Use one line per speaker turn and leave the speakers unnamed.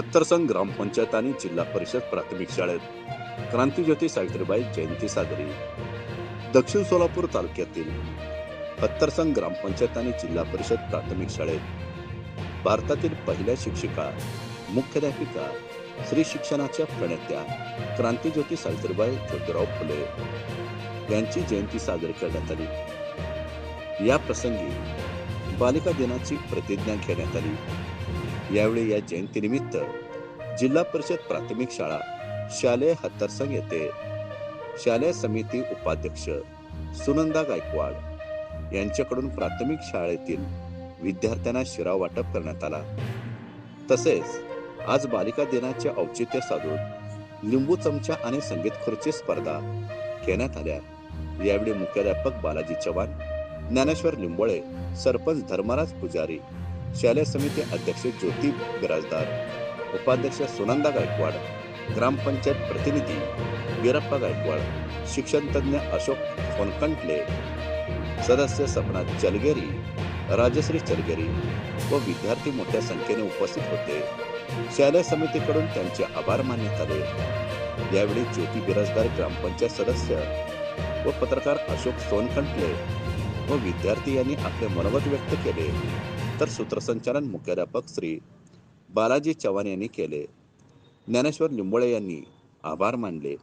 हत्तरसंग ग्रामपंचायत आणि जिल्हा परिषद प्राथमिक शाळेत. क्रांतीज्योती सावित्रीबाई जयंती साजरी. दक्षिण सोलापूर तालुक्यातील हत्तरसंग ग्रामपंचायत आणि जिल्हा परिषद प्राथमिक शाळेत. भारतातील पहिल्या शिक्षिका मुख्याध्यापिका स्त्री शिक्षणाच्या प्रणेत्या क्रांतीज्योती सावित्रीबाई ज्योतिराव फुले यांची जयंती साजरी करण्यात आली. या प्रसंगी बालिका दिनाची प्रतिज्ञा घेण्यात आली. यावेळी या जयंतीनिमित्त जिल्हा परिषद प्राथमिक शाळा शालेय हत्तरसंग येथे शालेय समिती उपाध्यक्ष सुनंदा गायकवाड यांच्याकडून प्राथमिक शाळेतील विद्यार्थ्यांना शिराव वाटप करण्यात आला. तसेच आज बालिका दिनाचे औचित्य साधून लिंबू चमचा आणि संगीत खुर्ची स्पर्धा घेण्यात आल्या. यावेळी मुख्याध्यापक बालाजी चव्हाण ज्ञानेश्वर लिंबोळे सरपंच धर्मराज पुजारी शालेय समिती अध्यक्ष ज्योती बिराजदार उपाध्यक्ष सुनंदा गायकवाड ग्रामपंचायत प्रतिनिधी वीरप्पा गायकवाड शिक्षणतज्ञ अशोक फोनकंटले सदस्य सपना चलगेरी राजश्री चलगेरी व विद्यार्थी मोठ्या संख्येने उपस्थित होते. शालेय समितीकडून त्यांचे आभार मानण्यात आले. यावेळी ज्योती बिराजदार ग्रामपंचायत सदस्य व पत्रकार अशोक सोनकंटले व विद्यार्थी यांनी आपले मनोगत व्यक्त केले. तर सूत्रसंचालन मुख्याध्यापक श्री बालाजी चव्हाण यांनी केले. ज्ञानेश्वर लिंबोळे यांनी आभार मानले.